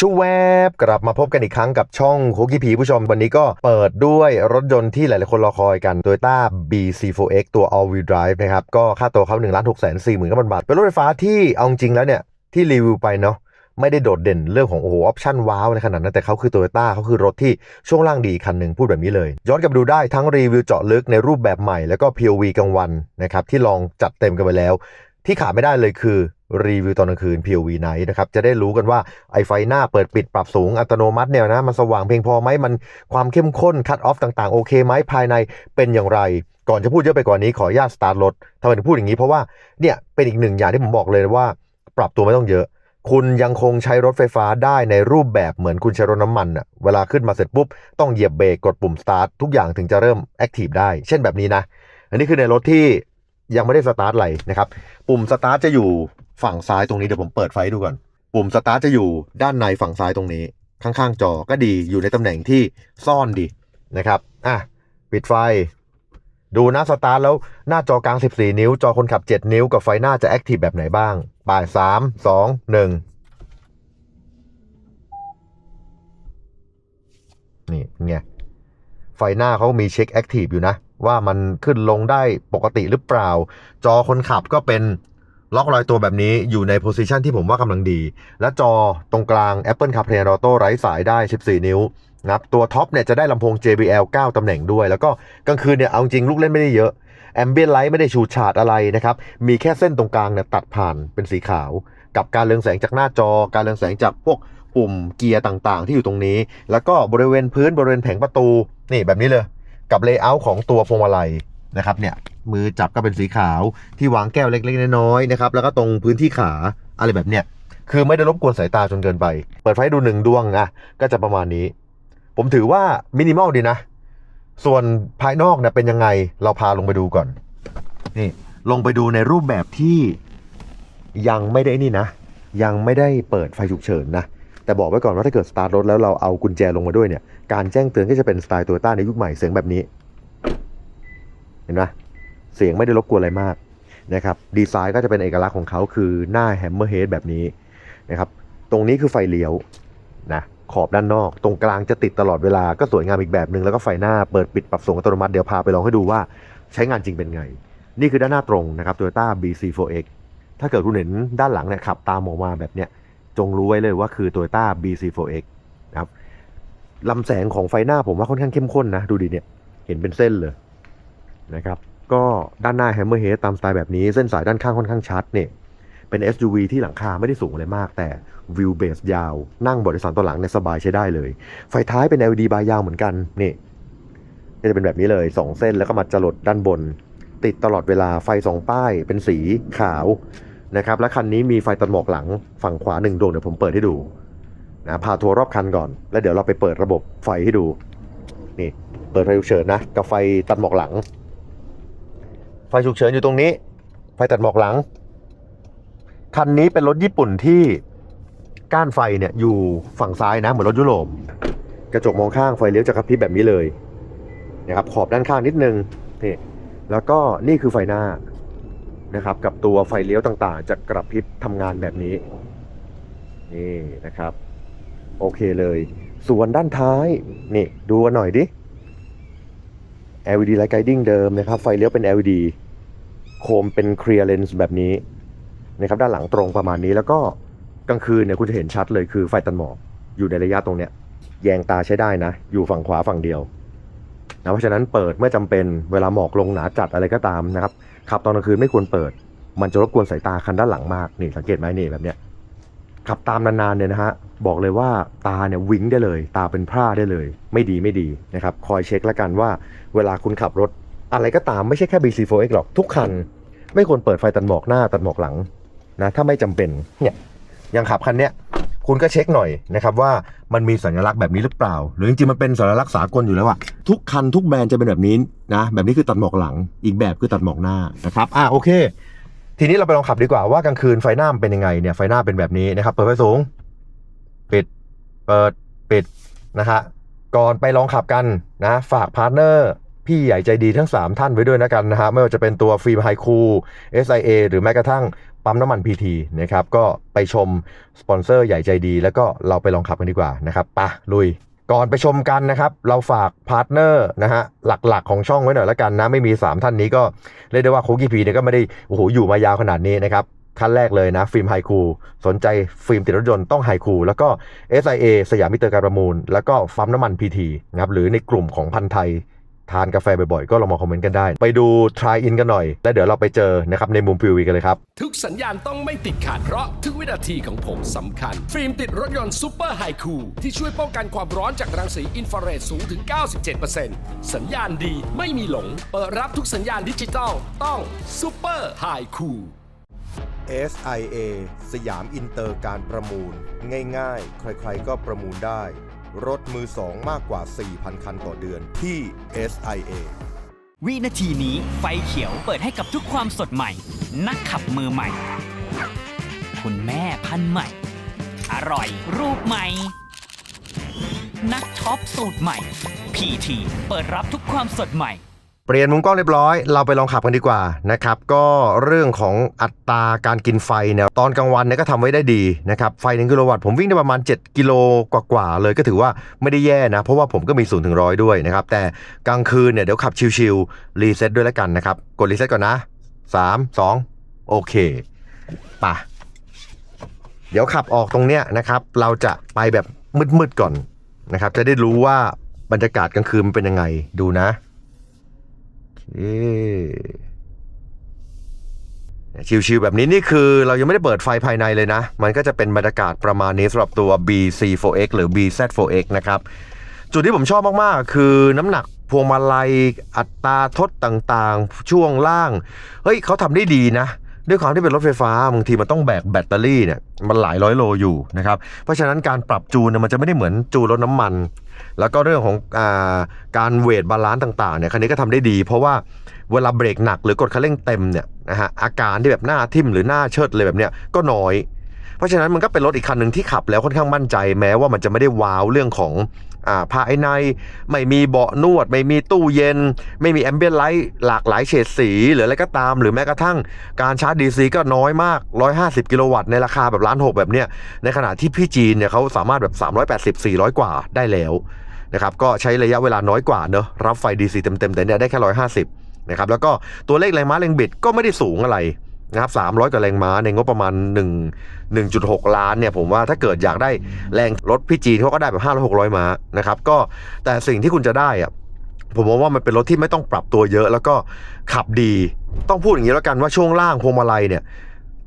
ชูแวบกลับมาพบกันอีกครั้งกับช่องโคกี้ผีผู้ชม วันนี้ก็เปิดด้วยรถยนต์ที่หลายๆคนรอคอยกัน Toyota BC4X ตัว All Wheel Drive นะครับ ก็ค่าตัวเขา1ล้าน6 4 0 0 0 0บาท เป็นรถไฟฟ้าที่เอาจริงแล้วเนี่ย ที่รีวิวไปเนาะไม่ได้โดดเด่นเรื่องของโอ้โหออปชั่นว้าวในขนาดนั้นแต่เขาคือโตโยต้าเขาคือรถที่ช่วงล่างดีคันหนึ่งพูดแบบนี้เลย ย้อนกลับดูได้ทั้งรีวิวเจาะลึกในรูปแบบใหม่แล้วก็ POV กลางวันนะครับที่ลองจัดเต็มกันไปแล้ว ที่ขาดไม่ได้เลยคือ รีวิวตอนกลางคืน POV Night นะครับ จะได้รู้กันว่าไอไฟหน้าเปิดปิดปรับสูงอัตโนมัติเนี่ยนะมันสว่างเพียงพอไหมมันความเข้มข้นคัตออฟต่างๆ โอเคไหมภายในเป็นอย่างไร ก่อนจะพูดเยอะไปกว่านี้ขออนุญาตสตาร์ทรถทำไมถึงพูดอย่างนี้เพราะว่าเนี่ยเป็นอีกหนึ่งอย่างที่ผมบอกเลยว่า ปรับตัวไม่ต้องเยอะ คุณยังคงใช้รถไฟฟ้าได้ในรูปแบบเหมือนคุณใช้รถน้ำมันอะเวลาขึ้นมาเสร็จปุ๊บต้องเหยียบเบรกกดปุ่มสตาร์ททุกอย่างถึงจะเริ่มแอคทีฟได้ เช่นแบบนี้นะอันนี้คือในรถที่ ยังไม่ได้สตาร์ทอะไรนะครับ ปุ่มสตาร์ทจะอยู่ฝั่งซ้ายตรงนี้เดี๋ยวผมเปิดไฟดูก่อน ปุ่มสตาร์ทจะอยู่ด้านในฝั่งซ้ายตรงนี้ ข้างๆจอก็ดีอยู่ในตำแหน่งที่ซ่อนดีนะครับอะปิดไฟ ดูนะสตาร์ทแล้วหน้าจอกลาง 14 นิ้ว จอคนขับ 7 นิ้วกับไฟหน้าจะแอคทีฟแบบไหนบ้างป่าย3 2 1นี่ไงไฟหน้าเขามีเช็คแอคทีฟอยู่นะ ว่ามันขึ้นลงได้ปกติหรือเปล่า จอคนขับก็เป็นล็อกรอยตัวแบบนี้อยู่ในโพซิชันที่ผมว่ากำลังดี และจอตรงกลาง Apple CarPlay Auto ไร้สายได้ 14 นิ้วนะครับตัวท็อปเนี่ยจะได้ลำโพง JBL 9 ตำแหน่งด้วย แล้วก็กลางคืนเนี่ยเอาจริงลูกเล่นไม่ได้เยอะแอมเบียนไลท์ไม่ได้ชูฉาดอะไรนะครับ มีแค่เส้นตรงกลางเนี่ยตัดผ่านเป็นสีขาว กับการเรืองแสงจากหน้าจอ การเรืองแสงจากพวกปุ่มเกียร์ต่างๆ ที่อยู่ตรงนี้ แล้วก็บริเวณพื้นบริเวณแผงประตูนี่แบบนี้เลย กับเลเยอร์ของตัวพวงมาลัยนะครับเนี่ยมือจับก็เป็นสีขาวที่วางแก้วเล็กๆน้อยๆนะครับแล้วก็ตรงพื้นที่ขาอะไรแบบเนี้ยคือไม่ได้รบกวนสายตาจนเกินไป เปิดไฟดูหนึ่งดวงอะก็จะประมาณนี้ ผมถือว่ามินิมอลดีนะ ส่วนภายนอกเนี่ยเป็นยังไงเราพาลงไปดูก่อน นี่ลงไปดูในรูปแบบที่ยังไม่ได้นี่นะ ยังไม่ได้เปิดไฟฉุกเฉินนะ แต่บอกไว้ก่อนว่าถ้าเกิดสตาร์ทรถแล้วเราเอากุญแจลงมาด้วยเนี่ย การแจ้งเตือนก็จะเป็นสไตล์โตโยต้าในยุคใหม่เสียงแบบนี้ เห็นไหมเสียงไม่ได้รบกวนอะไรมากนะครับ ดีไซน์ก็จะเป็นเอกลักษณ์ของเขาคือหน้าแฮมเมอร์เฮดแบบนี้นะครับ ตรงนี้คือไฟเลี้ยวนะขอบด้านนอก ตรงกลางจะติดตลอดเวลาก็สวยงามอีกแบบหนึ่งแล้วก็ไฟหน้าเปิดปิดปรับสูงอัตโนมัติเดี๋ยวพาไปลองให้ดูว่าใช้งานจริงเป็นไง นี่คือด้านหน้าตรงนะครับ Toyota BC4X ถ้าเกิดคุณเห็นด้านหลังเนี่ยขับตามออกมาแบบเนี้ย จงรู้ไว้เลยว่าคือ Toyota BC4X นะครับลำแสงของไฟหน้าผมว่าค่อนข้างเข้มข้นนะ ดูดิเนี่ย เห็นเป็นเส้นเลยนะครับ ก็ด้านหน้า Hammerhead ตามสไตล์แบบนี้ เส้นสายด้านข้างค่อนข้างชัดเนี่ย เป็น SUV ที่หลังคาไม่ได้สูงอะไรมาก แต่วิวเบสยาว นั่งบริสารตัวหลังในยสบายใช้ได้เลย ไฟท้ายเป็น LED บายยาวเหมือนกันนี่ก็จะเป็นแบบนี้เลย 2 เส้นแล้วก็มาจรดด้านบน ติดตลอดเวลาไฟ 2 ป้ายเป็นสีขาว นะครับและคันนี้มีไฟตัดหมอกหลังฝั่งขวาหนึ่งดวงเดี๋ยวผมเปิดให้ดูนะพาทัวร์รอบคันก่อน แล้วเดี๋ยวเราไปเปิดระบบไฟให้ดูนี่เปิดไฟฉุกเฉินนะกับไฟตัดหมอกหลัง ไฟฉุกเฉินอยู่ตรงนี้ ไฟตัดหมอกหลัง คันนี้เป็นรถญี่ปุ่นที่ก้านไฟเนี่ยอยู่ฝั่งซ้ายนะเหมือนรถยุโรปกระจกมองข้างไฟเลี้ยวจะกระพริบแบบนี้เลยนะครับขอบด้านข้างนิดนึงนี่แล้วก็นี่คือไฟหน้า นะครับ กับตัวไฟเลี้ยวต่างๆ จะกระพริบทำงานแบบนี้ นี่นะครับ โอเคเลย ส่วนด้านท้าย นี่ ดูกันหน่อยดิ LED Light Guiding เดิมนะครับ ไฟเลี้ยวเป็น LED โคมเป็น Clear Lens แบบนี้นะครับด้านหลังตรงประมาณนี้แล้วก็กลางคืนเนี่ยคุณจะเห็นชัดเลยคือไฟตัดหมอกอยู่ในระยะตรงเนี้ยแยงตาใช้ได้นะ อยู่ฝั่งขวาฝั่งเดียว นะเพราะฉะนั้นเปิดเมื่อจำเป็นเวลาหมอกลงหนาจัดอะไรก็ตามนะครับขับตอนกลางคืนไม่ควรเปิด มันจะรบกวนสายตาคันด้านหลังมากนี่สังเกตไหมนี่แบบเนี้ยขับตามนานๆเนี่ยนะฮะบอกเลยว่าตาเนี่ยวิงได้เลย ตาเป็นพร่าได้เลย ไม่ดีไม่ดีนะครับคอยเช็คแล้วกันว่า เวลาคุณขับรถอะไรก็ตามไม่ใช่แค่ BC4X หรอกทุกคัน ไม่ควรเปิดไฟตัดหมอกหน้าตัดหมอกหลังนะถ้าไม่จำเป็นเนี่ยย่างขับคันเนี้ย คุณก็เช็คหน่อยนะครับว่ามันมีสัญลักษณ์แบบนี้หรือเปล่า หรือจริงๆมันเป็นสัญลักษณ์สากลอยู่แล้วอะทุกคันทุกแบรนด์จะเป็นแบบนี้นะแบบนี้คือตัดหมอกหลัง อีกแบบคือตัดหมอกหน้านะครับอะโอเค ทีนี้เราไปลองขับดีกว่าว่ากลางคืนไฟหน้าเป็นยังไงเนี่ยไฟหน้าเป็นแบบนี้นะครับเปิดไฟสูง ปิดเปิดปิดนะฮะก่อนไปลองขับกันนะฝากพาร์ทเนอร์พี่ใหญ่ใจดีทั้ง 3 ท่านไว้ด้วยนะกันนะฮะไม่ว่าจะเป็นตัวฟิล์มไฮคู SIA หรือแม้กระทั่ง ปั๊มน้ำมันพีทีนะครับก็ไปชมสปอนเซอร์ใหญ่ใจดี แล้วก็เราไปลองขับกันดีกว่านะครับปะลุยก่อนไปชมกันนะครับ เราฝากพาร์ทเนอร์นะฮะหลักๆของช่องไว้หน่อยละกันนะ ไม่มี 3 ท่านนี้ก็เรียกได้ว่าโคกี้พีเนี่ยก็ไม่ได้โอ้โหอยู่มายาวขนาดนี้นะครับขั้นแรกเลยนะ ฟิล์มไฮคูสนใจฟิล์มติดรถยนต์ต้องไฮคูแล้วก็ SIA สยามมิเตอร์การประมูล แล้วก็ฟัมน้ำมัน PT นะครับหรือในกลุ่มของพันไทย ทานกาแฟบ่อยๆ ก็ลองมาคอมเมนต์กันได้ ไปดู try in กันหน่อย แล้วเดี๋ยวเราไปเจอนะครับในมุม PV กันเลยครับ ทุกสัญญาณต้องไม่ติดขัดเพราะทุกวินาทีของผมสำคัญ ฟิล์มติดรถยนต์ซูเปอร์ไฮคูลที่ช่วยป้องกันความร้อนจากรังสีอินฟราเรดสูงถึง 97%สัญญาณดีไม่มีหลง เปิดรับทุกสัญญาณดิจิตอลต้องซูเปอร์ไฮคูล SIA สยามอินเตอร์การประมูล ง่ายๆ ใครๆก็ประมูลได้ รถมือสองมากกว่า 4,000 คันต่อเดือนที่ SIA วินาทีนี้ไฟเขียวเปิดให้กับทุกความสดใหม่ นักขับมือใหม่ คุณแม่พันใหม่ อร่อยรูปใหม่ นักช็อปสูตรใหม่ PT เปิดรับทุกความสดใหม่ เปลี่ยนมุมกล้องเรียบร้อย เราไปลองขับกันดีกว่านะครับ ก็เรื่องของอัตราการกินไฟเนี่ยตอนกลางวันเนี่ยก็ทำไว้ได้ดีนะครับ ไฟ1กิโลวัตต์ผมวิ่งได้ประมาณ 7 กิโลกว่าๆเลยก็ถือว่าไม่ได้แย่นะ เพราะว่าผมก็มี0ูนถึงร้อยด้วยนะครับ แต่กลางคืนเนี่ยเดี๋ยวขับชิวๆรีเซ็ตด้วยแล้วกันนะครับ กดรีเซ็ตก่อนนะ 3 2 โอเคป่ะเดี๋ยวขับออกตรงเนี้ยนะครับ เราจะไปแบบมืดๆก่อนนะครับ จะได้รู้ว่าบรรยากาศกลางคืนมันเป็นยังไงดูนะ ชิวๆแบบนี้นี่คือเรายังไม่ได้เปิดไฟภายในเลยนะ มันก็จะเป็นบรรยากาศประมาณนี้สำหรับตัว BC4X หรือ BZ4X นะครับ จุดที่ผมชอบมากๆ คือน้ำหนักพวงมาลัยอัตราทดต่างๆ ช่วงล่าง เฮ้ยเขาทำได้ดีนะ ด้วยความที่เป็นรถไฟฟ้าบางทีมันต้องแบกแบตเตอรี่เนี่ยมันหลายร้อยโลอยู่นะครับเพราะฉะนั้นการปรับจูนเนี่ยมันจะไม่ได้เหมือนจูนรถน้ำมัน แล้วก็เรื่องของอาการเวทบาลานซ์ต่างๆเนี่ยคันนี้ก็ทำได้ดี เพราะว่าเวลาเบรกหนักหรือกดคันเร่งเต็มเนี่ยนะฮะอาการที่แบบหน้าทิ่มหรือหน้าเชิดเลยแบบเนี้ยก็น้อย เพราะฉะนั้นมันก็เป็นรถอีกคันหนึ่งที่ขับแล้วค่อนข้างมั่นใจ แม้ว่ามันจะไม่ได้ว้าวเรื่องของ ภายใน ไม่มีเบาะนวด ไม่มีตู้เย็น ไม่มีแอมเบียนไลท์หลากหลายเฉดสี หรืออะไรก็ตาม หรือแม้กระทั่งการชาร์จ DC ก็น้อยมาก 150 กิโลวัตต์ในราคาแบบล้านหกแบบเนี้ยในขณะที่พี่จีนเนี่ยเขาสามารถแบบ 380 400 กว่าได้แล้วนะครับก็ใช้ระยะเวลาน้อยกว่าเนอะรับไฟ DC เต็มๆแต่เนี่ยได้แค่ 150นะครับแล้วก็ตัวเลขแรงม้าแรงบิดก็ไม่ได้สูงอะไร นะครับ300กว่าแรงม้าในงบประมาณ 1 1.6 ล้านเนี่ยผมว่าถ้าเกิดอยากได้แรงรถพี่จีเขาก็ได้แบบ500 600ม้านะครับก็แต่สิ่งที่คุณจะได้อะผมมองว่ามันเป็นรถที่ไม่ต้องปรับตัวเยอะ แล้วก็ขับดี ต้องพูดอย่างนี้แล้วกันว่าช่วงล่างพวงมาลัยเนี่ย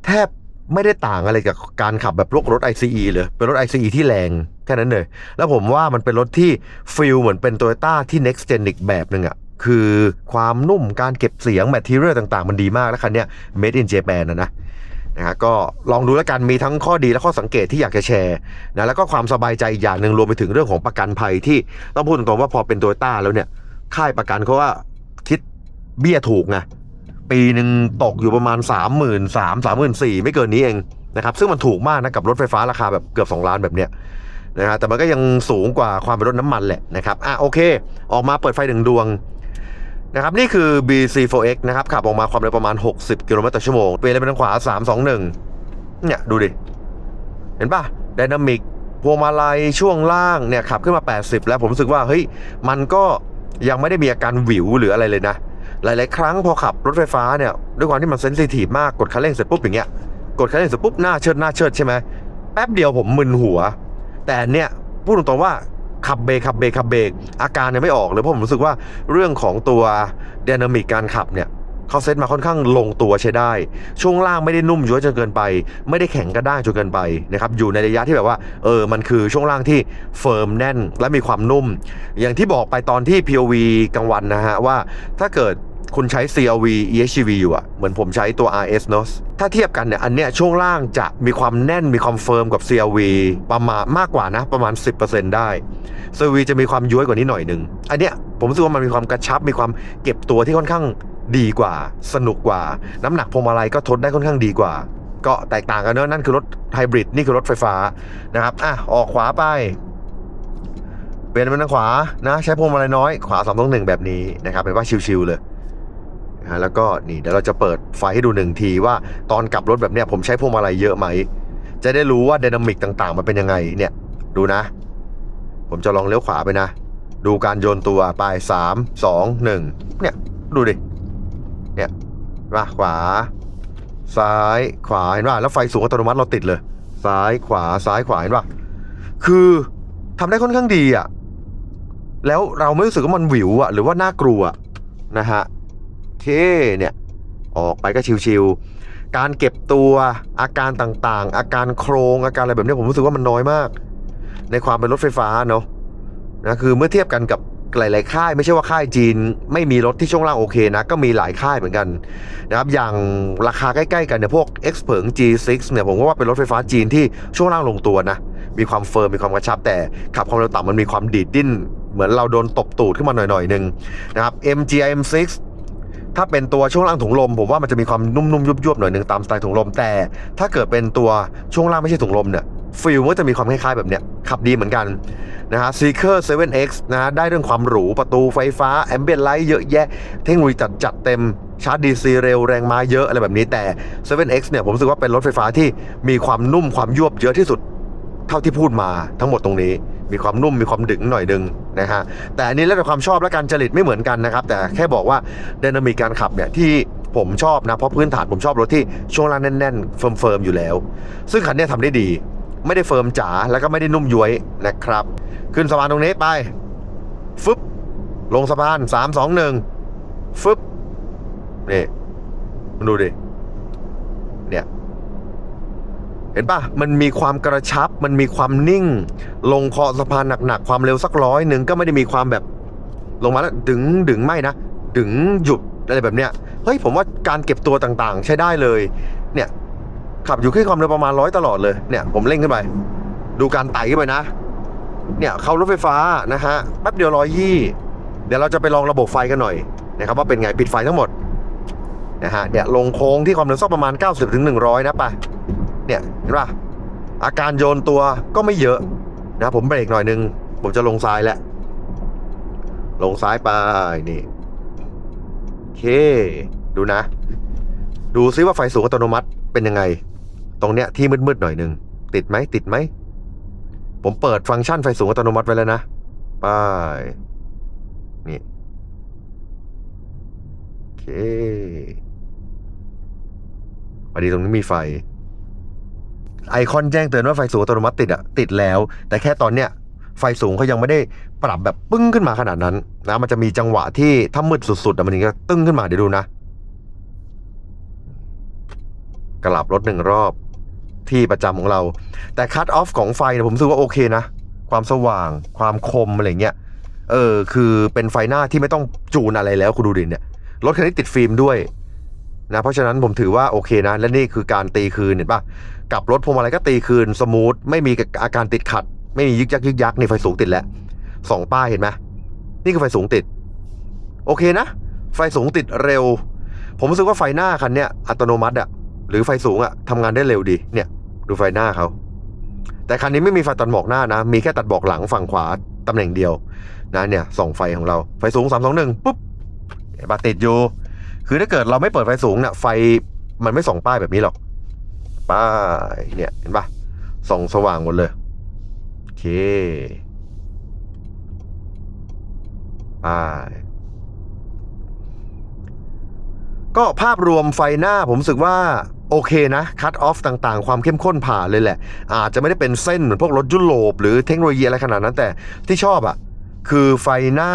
แทบไม่ได้ต่างอะไรกับการขับแบบรถรถ ICE เลย เป็นรถ ICE ที่แรงแค่นั้นเลย แล้วผมว่ามันเป็นรถที่ฟิลเหมือนเป็น Toyota ที่ next gen อีกแบบหนึ่งอะ คือความนุ่มการเก็บเสียงแมทเทียลต่างๆ มันดีมากแล้วคันเนี้ย made in Japan นะนะนะฮะก็ลองดูแล้วกันมีทั้งข้อดีและข้อสังเกตที่อยากจะแชร์นะแล้วก็ความสบายใจอีกอย่างหนึ่งรวมไปถึงเรื่องของประกันภัยที่ต้องพูดตรงๆว่าพอเป็นโตโยต้าแล้วเนี่ย ค่ายประกันเขาว่าคิดเบี้ยถูกไงปีหนึ่งตกอยู่ประมาณ 3 3 0 0 0 3 3 4 0 0 0ไม่เกินนี้เองนะครับซึ่งมันถูกมากนะกับรถไฟฟ้าราคาแบบเกือบ 2 ล้านแบบเนี้ยนะฮะแต่มันก็ยังสูงกว่าความเป็นรถน้ำมันแหละนะครับอะโอเค ออกมาเปิดไฟหนึ่งดวง นะครับนี่คือ BC4X นะครับขับออกมาความเร็วประมาณ 60 กิโลเมตรต่อชั่วโมงเปลี่ยนเลนไปทางขวา 321 เนี่ยดูดิ เห็นป่ะไดนามิกพวงมาลัยช่วงล่างเนี่ยขับขึ้นมา 80 แล้วผมรู้สึกว่าเฮ้ยมันก็ยังไม่ได้มีอาการหวิวหรืออะไรเลยนะ หลาย ๆ ครั้งพอขับรถไฟฟ้าเนี่ยด้วยความที่มันเซนซิทีฟมากกดคันเร่งเสร็จปุ๊บอย่างเงี้ยกดคันเร่งเสร็จปุ๊บหน้าเชิดหน้าเชิดใช่ไหมแป๊บเดียวผมมึนหัว แต่เนี่ยพูดตรงๆว่า ขับเบรกขับเบรกขับเบรกอาการเนี่ยไม่ออกเลยเพราะผมรู้สึกว่าเรื่องของตัวดินามิกการขับเนี่ยเขาเซตมาค่อนข้างลงตัวใช้ได้ ช่วงล่างไม่ได้นุ่มย้วยจนเกินไป ไม่ได้แข็งกระด้างจนเกินไปนะครับอยู่ในระยะที่แบบว่าเออมันคือช่วงล่างที่เฟิร์มแน่นและมีความนุ่ม อย่างที่บอกไปตอนที่ POV กลางวันนะฮะว่าถ้าเกิด คุณใช้ CRV EHV อยู่อะเหมือนผมใช้ตัว RS เนอะถ้าเทียบกันเนี่ยอันเนี้ยช่วงล่างจะมีความแน่นมีความเฟิร์มกับ CRV ประมาณมากกว่านะ ประมาณ 10%ได้ CRV จะมีความย้วยกว่านี้หน่อยนึง อันเนี้ยผมรู้สึกว่ามันมีความกระชับมีความเก็บตัวที่ค่อนข้างดีกว่า สนุกกว่า น้ำหนักพวงมาลัยก็ทดได้ค่อนข้างดีกว่า ก็แตกต่างกันเนอะนั่นคือรถไฮบริดนี่คือรถไฟฟ้านะครับอะออกขวาไปเปลี่ยนเป็นทางขวานะ ใช้พวงมาลัยน้อยขวาสองต้องหนึ่งแบบนี้นะครับเป็นว่าชิวๆเลย ฮะแล้วก็นี่เดี๋ยวเราจะเปิดไฟให้ดูหนึ่งทีว่าตอนกลับรถแบบเนี้ยผมใช้พวงมาลัยเยอะไหม จะได้รู้ว่าไดนามิกต่างๆ มันเป็นยังไงเนี่ยดูนะ ผมจะลองเลี้ยวขวาไปนะ ดูการโยนตัวไปสามสองหนึ่งเนี่ยดูดิเนี่ยมาขวา ซ้ายขวาเห็นป่ะแล้วไฟสูงอัตโนมัติเราติดเลย ซ้ายขวาซ้ายขวาเห็นป่ะคือทำได้ค่อนข้างดีอะแล้วเราไม่รู้สึกว่ามันหวิวอะหรือว่าน่ากลัวนะฮะ เคเนี่ยออกไปก็ชิวๆการเก็บตัวอาการต่างๆ อาการโครงอาการอะไรแบบนี้ผมรู้สึกว่ามันน้อยมาก ในความเป็นรถไฟฟ้าเนาะนะคือเมื่อเทียบกันกับหลายๆค่ายไม่ใช่ว่าค่ายจีน ไม่มีรถที่ช่วงล่างโอเคนะ ก็มีหลายค่ายเหมือนกันนะครับอย่างราคาใกล้ๆกันเนี่ยพวก X เผิง G6 เนี่ยผมก็ว่าเป็นรถไฟฟ้าจีนที่ช่วงล่างลงตัวนะ มีความเฟิร์มมีความกระชับแต่ขับความเร็วต่ำมันมีความดีดดิ้น เหมือนเราโดนตบตูดขึ้นมาหน่อยๆหนึ่งนะครับ MG M6 ถ้าเป็นตัวช่วงล่างถุงลม ผมว่ามันจะมีความนุ่มๆยุบๆหน่อยหนึ่งตามสไตล์ถุงลม แต่ ถ้าเกิดเป็นตัวช่วงล่างไม่ใช่ถุงลมเนี่ยฟิลก็จะมีความคล้ายๆแบบเนี้ยขับดีเหมือนกันนะฮะ Seeker 7X นะฮะได้เรื่องความหรู ประตูไฟฟ้า Ambient Light เยอะแยะ เทคโนโลยีจัดจัดเต็มชาร์จ DC เร็วแรงม้าเยอะอะไรแบบนี้แต่ 7X เนี่ยผมรู้สึกว่าเป็นรถไฟฟ้าที่มีความนุ่มความยวบเยอะที่สุด เท่าที่พูดมาทั้งหมดตรงนี้ มีความนุ่มมีความดึงหน่อยดึง นะฮะแต่อันนี้แล้วแต่ความชอบและการจริตไม่เหมือนกันนะครับ แต่แค่บอกว่าไดนามิกการขับเนี่ยที่ผมชอบนะ เพราะพื้นฐานผมชอบรถที่ช่วงล่างแน่นๆ เฟิร์มๆอยู่แล้ว ซึ่งคันเนี้ยทำได้ดี ไม่ได้เฟิร์มจ๋าแล้วก็ไม่ได้นุ่มย้วยนะครับ ขึ้นสะพานตรงนี้ไปฟึบลงสะพานสามสองหนึ่งฟึบนี่มาดูดิเนี่ย เห็นปะมันมีความกระชับ มันมีความนิ่ง ลงคอสะพานหนักๆ ความเร็วสักร้อยหนึ่งก็ไม่ได้มีความแบบ ลงมาแล้วดึงดึงไม่นะ ดึงหยุดอะไรแบบเนี้ย เฮ้ยผมว่าการเก็บตัวต่างๆ ใช้ได้เลย เนี่ย ขับอยู่ที่ความเร็วประมาณร้อยตลอดเลย เนี่ยผมเร่งขึ้นไป ดูการไต่ขึ้นไปนะ เนี่ยเข้ารถไฟฟ้านะฮะ แป๊บเดียวร้อยยี่ เดี๋ยวเราจะไปลองระบบไฟกันหน่อยนะครับว่าเป็นไงปิดไฟทั้งหมดนะฮะ เนี่ยลงโค้งที่ความเร็วสักประมาณ 90ถึง100 นะไปะ เนี่ยเห็นป่ะอาการโยนตัวก็ไม่เยอะนะผมเบรกหน่อยนึง ผมจะลงซ้ายแล้ว ลงซ้ายไปนี่โอเค ดูนะ ดูซิว่าไฟสูงอัตโนมัติเป็นยังไง ตรงเนี้ยที่มืดๆหน่อยนึง ติดไหมติดไหม ผมเปิดฟังก์ชันไฟสูงอัตโนมัติไว้แล้วนะไปนี่โอเคพอดีตรงนี้มีไฟ ไอคอนแจ้งเตือนว่าไฟสูงอัตโนมัติติดอะติดแล้ว แต่แค่ตอนเนี้ยไฟสูงเขายังไม่ได้ปรับแบบปึ้งขึ้นมาขนาดนั้นนะมันจะมีจังหวะที่ถ้ามืดสุดๆมันถึงจะตึ้งขึ้นมาเดี๋ยวดูนะ กลับรถหนึ่งรอบที่ประจำของเรา แต่คัตออฟของไฟเนี่ยผมรู้สึกว่าโอเคนะ ความสว่างความคมอะไรเงี้ยเออคือเป็นไฟหน้าที่ไม่ต้องจูนอะไรแล้วคุณดูดิเนี่ยรถคันนี้ติดฟิล์มด้วยนะเพราะฉะนั้นผมถือว่าโอเคนะ และนี่คือการตีคืนเห็นปะ กลับรถพวงมาลัยก็ตีคืนสมูทไม่มีอาการติดขัด ไม่มียึกยักยึกยักนี่ไฟสูงติดแล้วสองป้ายเห็นไหมนี่คือไฟสูงติด โอเคนะ ไฟสูงติดเร็ว ผมรู้สึกว่าไฟหน้าคันเนี้ยอัตโนมัติอะหรือไฟสูงอะทำงานได้เร็วดีเนี่ย ดูไฟหน้าเขาแต่คันนี้ไม่มีไฟตัดหมอกหน้านะ มีแค่ตัดบอกหลังฝั่งขวาตำแหน่งเดียวนะเนี่ยส่องไฟของเราไฟสูงสามสองหนึ่งปุ๊บเห็นปะติดอยู่ คือถ้าเกิดเราไม่เปิดไฟสูงเนี่ยไฟมันไม่ส่องป้ายแบบนี้หรอก ป้ายเนี่ยเห็นปะส่องสว่างหมดเลย โอเคป้ายก็ภาพรวมไฟหน้าผมรู้สึกว่าโอเคนะคัตออฟต่างๆ ความเข้มข้นผ่านเลยแหละ อาจจะไม่ได้เป็นเส้นเหมือนพวกรถยุโรปหรือเทคโนโลยีอะไรขนาดนั้นแต่ที่ชอบอะ่ะคือไฟหน้า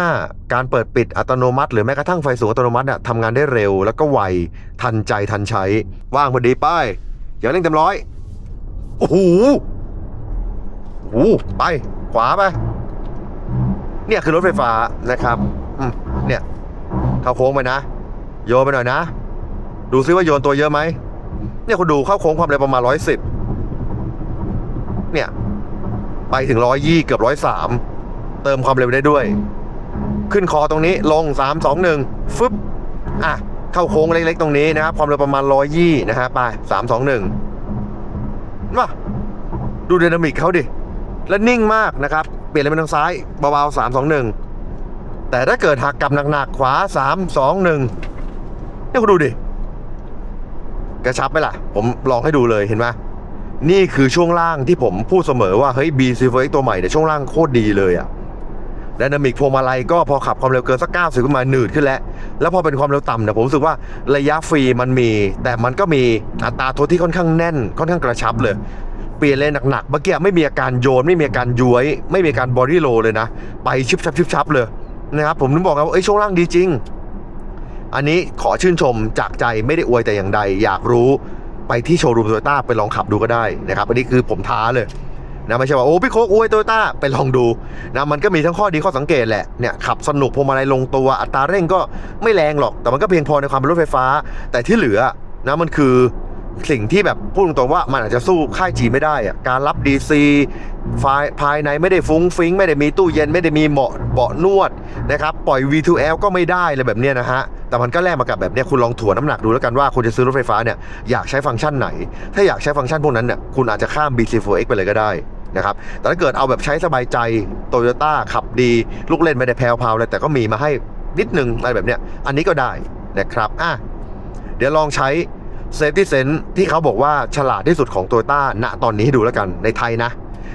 การเปิดปิดอัตโนมัติ หรือแม้กระทั่งไฟสูงอัตโนมัติอะทำงานได้เร็วแล้วก็ไวทันใจทันใช้ ว่างพอดีป้าย อย่าเร่งเต็มร้อย โอ้โหโอ้โหไป ขวาไป เนี่ยคือรถไฟฟ้านะครับอืเนี่ย เข้าโค้งไปนะ โยนไปหน่อยนะ ดูซิว่าโยนตัวเยอะไหม เนี่ยคุณดูเข้าโค้งความเร็วประมาณร้อยสิบเนี่ย ไปถึงร้อยยี่เกือบร้อยสามเติมความเร็วได้ด้วย ขึ้นคอตรงนี้ลงสามสองหนึ่งฟึบอะ เข้าโค้งเล็กๆตรงนี้นะครับ ความเร็วประมาณร้อยยี่นะฮะไปสามสองหนึ่งมาดูไดนามิกเขาดิ และนิ่งมากนะครับ เปลี่ยนเลนไปทางซ้ายเบาๆสามสองหนึ่งแต่ถ้าเกิดหักกลับหนักๆขวาสามสองหนึ่งเนี่ยคุณดูดิ กระชับไหมล่ะ ผมลองให้ดูเลยเห็นไหมนี่คือช่วงล่างที่ผมพูดเสมอว่าเฮ้ย B c 4 X ตัวใหม่เนี่ยช่วงล่างโคตรดีเลยอะ ดนามิกพวงมาลัยก็พอขับความเร็วเกินสัก90ขึ้นมาหนืดขึ้นแล้ว แล้วพอเป็นความเร็วต่ำเนี่ยผมรู้สึกว่าระยะฟรีมันมี แต่มันก็มีอัตราโทษที่ค่อนข้างแน่น ค่อนข้างกระชับเลย เปลี่ยนเลนหนักๆเมื่อกี้ไม่มีอาการโยน ไม่มีอาการย้วย ไม่มีอาการบอดี้โลเลยนะ ไปชิบชับชิบชับเลยนะครับผมถึงบอกไงว่าเอ้ยช่วงล่างดีจริง อันนี้ขอชื่นชมจากใจไม่ได้อวยแต่อย่างใด อยากรู้ไปที่โชว์รูมโตโยต้าไปลองขับดูก็ได้นะครับอันนี้คือผมท้าเลย นะไม่ใช่ว่าโอ้พี่โคกอวยโตโยต้าไปลองดูนะมันก็มีทั้งข้อดีข้อสังเกตแหละเนี่ยขับสนุกพวงมาลัยลงตัวอัตราเร่งก็ไม่แรงหรอก แต่มันก็เพียงพอในความเป็นรถไฟฟ้า แต่ที่เหลือนะมันคือสิ่งที่แบบพูดตรงๆว่ามันอาจจะสู้ค่ายจีไม่ได้อะการรับ DC ไฟภายในไม่ได้ฟุ้งฟิ้งไม่ได้มีตู้เย็นไม่ได้มีเบาะเบาะนวดนะครับปล่อย V2L ก็ไม่ได้เลยแบบเนี้ยนะฮะ แต่มันก็แลกมากับแบบเนี้ยคุณลองถ่วน้ำหนักดูแล้วกันว่าคุณจะซื้อรถไฟฟ้าเนี่ยอยากใช้ฟังก์ชันไหน ถ้าอยากใช้ฟังก์ชันพวกนั้นเนี่ยคุณอาจจะข้าม BC4X ไปเลยก็ได้ นะครับ แต่ถ้าเกิดเอาแบบใช้สบายใจโตโยต้าขับดีลูกเล่นไม่ได้แพรวๆเลยแต่ก็มีมาให้นิดนึงอะไรแบบเนี้ยอันนี้ก็ได้นะครับอะเดี๋ยวลองใช้ Safety Sense ที่เขาบอกว่าฉลาดที่สุดของโตโยต้าณตอนนี้ให้ดูแล้วกันในไทยนะ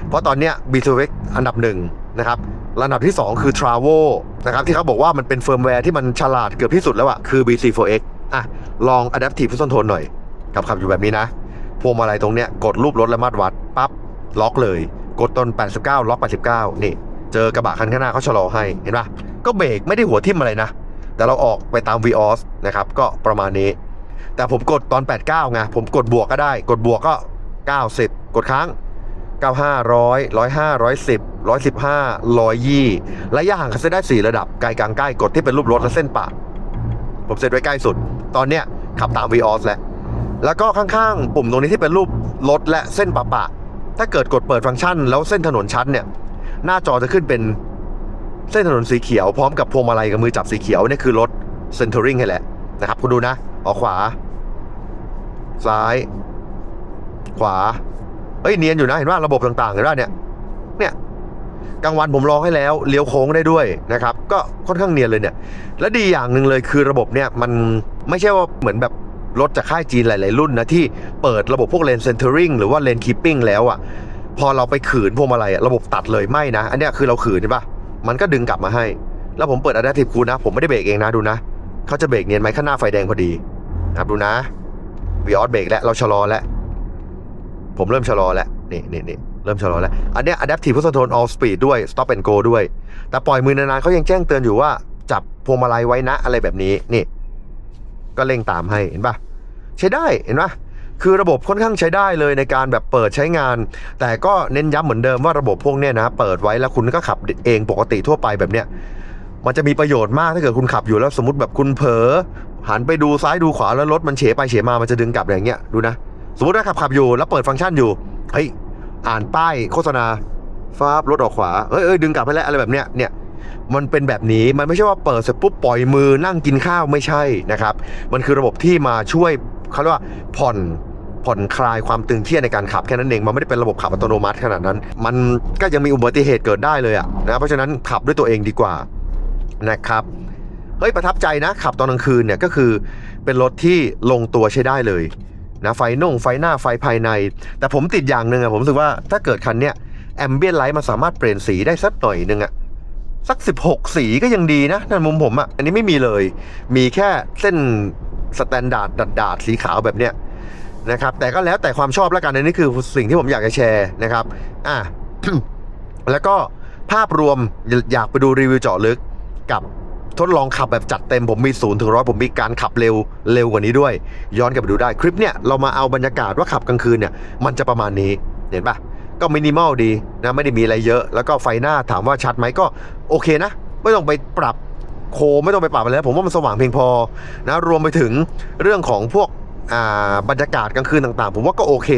เพราะตอนเนี้ย B2X อันดับหนึ่งนะครับระดับที่ 2 คือ Travo นะครับที่เขาบอกว่ามันเป็นเฟิร์มแวร์ที่มันฉลาดเกือบที่สุดแล้วอะคือ BC4X อะ ลอง Adaptive Cruise Control หน่อยขับขับอยู่แบบนี้นะ พวงมาลัยตรงเนี้ยกดรูปรถและมาตรวัด ปั๊บ ล็อกเลย กดตน89 ล็อก 89 นี่ เจอกระบะคันข้างหน้าเขาชะลอให้ เห็นปะก็เบรกไม่ได้หัวทิ่มอะไรนะ แต่เราออกไปตาม VOS นะครับ ก็ประมาณนี้ แต่ผมกดตอน 89 ไง ผมกดบวกก็ได้ กดบวกก็ 90 กดค้าง 95 100 105 110 115 120ระยะห่างเส้นได้ 4 ระดับ ไกลกลางใกล้ กดที่เป็นรูปรถและเส้นปะผมเซตไว้ใกล้สุด ตอนเนี้ยขับตาม VOS แล้วแล้วก็ข้างๆ ปุ่มตรงนี้ที่เป็นรูปรถและเส้นปะปะ ถ้าเกิดกดเปิดฟังก์ชัน แล้วเส้นถนนชัดเนี่ย หน้าจอจะขึ้นเป็นเส้นถนนสีเขียวพร้อมกับพวงมาลัยกับมือจับสีเขียวเนี่ยคือรถ Centering ให้แหละนะครับ คุณดูนะ ออกขวา ซ้าย ขวา เอ้ยเนียนอยู่นะ เห็นว่าระบบต่างๆเห็นว่าเนี่ย เนี่ยกลางวันผมลองให้แล้วเลี้ยวโค้งได้ด้วยนะครับ ก็ค่อนข้างเนียนเลยเนี่ย และดีอย่างหนึ่งเลยคือระบบเนี่ยมันไม่ใช่ว่าเหมือนแบบ รถจากค่ายจีนหลาย ๆ รุ่นนะที่เปิดระบบพวกเลนเซนเตอริงหรือว่าเลนคีปปิ้งแล้วอะ่ะพอเราไปขืนพวงมาลัยอะระบบตัดเลยไม่นะ อันเนี้ยคือเราขืนใช่ปะมันก็ดึงกลับมาให้ แล้วผมเปิด Adaptive Cruise นะ ผมไม่ได้เบรกเองนะดูนะเขาจะเบรกเนียนไหมข้างหน้าไฟแดงพอดีนะครับดูนะวีออสเบรกแล้วเราชะลอแล้วผมเริ่มชะลอแล้วนี่นี่นี่เริ่มชะลอแล้ว อันเนี้ย adaptive cruise control all speed ด้วย stop and go ด้วย แต่ปล่อยมือนานๆเขายังแจ้งเตือนอยู่ว่าจับพวงมาลัยไว้นะอะไรแบบนี้นี่ ก็เร่งตามให้เห็นปะใช้ได้เห็นปะคือระบบค่อนข้างใช้ได้เลยในการแบบเปิดใช้งาน แต่ก็เน้นย้ำเหมือนเดิมว่าระบบพวกเนี้ยนะ เปิดไว้แล้วคุณก็ขับเองปกติทั่วไปแบบเนี้ยมันจะมีประโยชน์มากถ้าเกิดคุณขับอยู่แล้วสมมติแบบคุณเผลอหันไปดูซ้ายดูขวาแล้วรถมันเฉไปเฉมามันจะดึงกลับอย่างเงี้ยดูนะสมมติว่าขับขับอยู่แล้วเปิดฟังก์ชันอยู่เฮ้ยอ่านป้ายโฆษณาฟ้ารถออกขวาเอ้ยเอ้ยดึงกลับไปแล้วอะไรแบบเนี้ยเนี่ย มันเป็นแบบนี้มันไม่ใช่ว่าเปิดเสร็จปุ๊บปล่อยมือนั่งกินข้าวไม่ใช่นะครับ มันคือระบบที่มาช่วยเขาเรียกว่าผ่อนผ่อนคลายความตึงเครียดในการขับแค่นั้นเอง มันไม่ได้เป็นระบบขับอัตโนมัติขนาดนั้น มันก็ยังมีอุบัติเหตุเกิดได้เลยอะนะเพราะฉะนั้นขับด้วยตัวเองดีกว่านะครับเฮ้ยประทับใจนะขับตอนกลางคืนเนี่ยก็คือเป็นรถที่ลงตัวใช้ได้เลยนะไฟน่งไฟหน้าไฟภายใน แต่ผมติดอย่างหนึ่งอะผมรู้สึกว่าถ้าเกิดคันเนี้ยแอมเบียนไลท์มันสามารถเปลี่ยนสีได้สักหน่อยหนึ่งอะ สัก 16 สีก็ยังดีนะนั่นมุมผมอะอันนี้ไม่มีเลย มีแค่เส้นสแตนดาร์ดดัดดาดๆสีขาวแบบเนี้ยนะครับ แต่ก็แล้วแต่ความชอบแล้วกันอันนี้คือสิ่งที่ผมอยากจะแชร์นะครับอะแล้วก็ภาพรวมอยากไปดูรีวิวเจาะลึกกับทดลองขับแบบจัดเต็มผมมีศูนย์ถึงร้อยผมมีการขับเร็วเร็วกว่านี้ด้วย ย้อนกลับไปดูได้คลิปเนี่ยเรามาเอาบรรยากาศว่าขับกลางคืนเนี่ยมันจะประมาณนี้เห็นปะ ก็มินิมอลดีนะไม่ได้มีอะไรเยอะ แล้วก็ไฟหน้าถามว่าชัดไหมก็โอเคนะ ไม่ต้องไปปรับโคไม่ต้องไปปรับอะไรแล้วผมว่ามันสว่างเพียงพอนะรวมไปถึงเรื่องของพวกอ่าบรรยากาศกลางคืนต่างๆ ผมว่าก็โอเค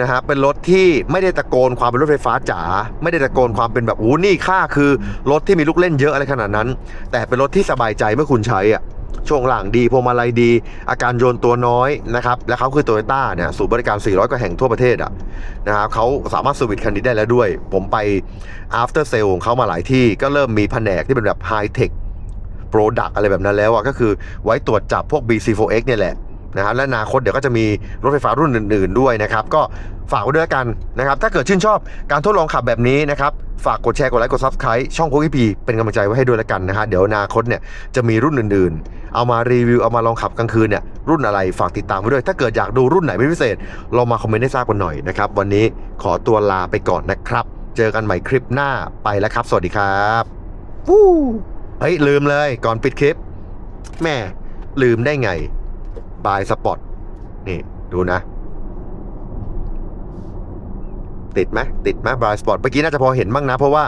นะฮะเป็นรถที่ไม่ได้ตะโกนความเป็นรถไฟฟ้าจ๋าไม่ได้ตะโกนความเป็นแบบโอ้นี่ค่าคือรถที่มีลูกเล่นเยอะอะไรขนาดนั้น แต่เป็นรถที่สบายใจเมื่อคุณใช้อะ ช่วงหลังดีพวงมาลัยดี อาการโยนตัวน้อยนะครับ และเขาคือโตโยต้าเนี่ยศูนย์บริการ 400 กว่าแห่งทั่วประเทศอะนะครับเขาสามารถสวิตช์คันนี้ได้แล้วด้วย ผมไป after sale ของเขามาหลายที่ก็เริ่มมีแผนกที่เป็นแบบ high tech Product อะไรแบบนั้นแล้วอะก็คือไว้ตรวจจับพวก BC4X เนี่ยแหละ นะฮะและอนาคตเดี๋ยวก็จะมีรถไฟฟ้ารุ่นอื่น ๆด้วยนะครับก็ฝากไว้ด้วยกันนะครับถ้าเกิดชื่นชอบการทดลองขับแบบนี้นะครับฝากกดแชร์กดไลค์กด Subscribe ช่องโคกิพีเป็นกำลังใจไว้ให้ด้วยแล้วกันนะฮะเดี๋ยวอนาคตเนี่ยจะมีรุ่นอื่นๆ เอามารีวิวเอามาลองขับกลางคืนเนี่ยรุ่นอะไรฝากติดตามไว้ด้วย ถ้าเกิดอยากดูรุ่นไหนเป็นพิเศษลองมาคอมเมนต์ให้ทราบกันหน่อยนะครับวันนี้ขอตัวลาไปก่อนนะครับ เจอกันใหม่คลิปหน้าไปแล้วครับ สวัสดีครับวู้เฮ้ยลืมเลยก่อนปิดคลิปแม่ลืมได้ไง บายสปอตนี่ดูนะ ติดไหมติดไหมบายสปอตเมื่อกี้น่าจะพอเห็นบ้างนะ เพราะว่า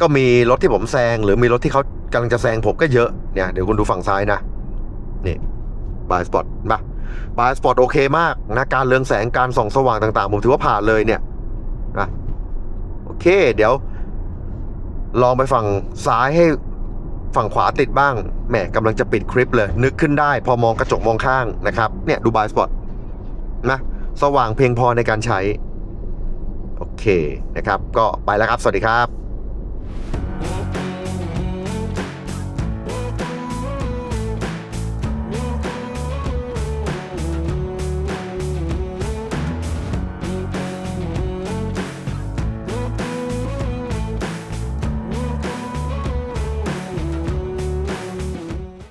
ก็มีรถที่ผมแซง หรือมีรถที่เขากำลังจะแซงผมก็เยอะเนี่ยเดี๋ยวคุณดูฝั่งซ้ายนะนี่บายสปอตปะบายสปอตโอเคมากนะการเรืองแสงการส่องสว่างต่าง ๆ ผมถือว่าผ่านเลยเนี่ยนะโอเค เดี๋ยว ลองไปฝั่งซ้ายให้ ฝั่งขวาติดบ้างแหมกำลังจะปิดคลิปเลย นึกขึ้นได้พอมองกระจกมองข้างนะครับเนี่ยดูบายสปอตนะสว่างเพียงพอในการใช้ โอเคนะครับ ก็ไปแล้วครับ สวัสดีครับ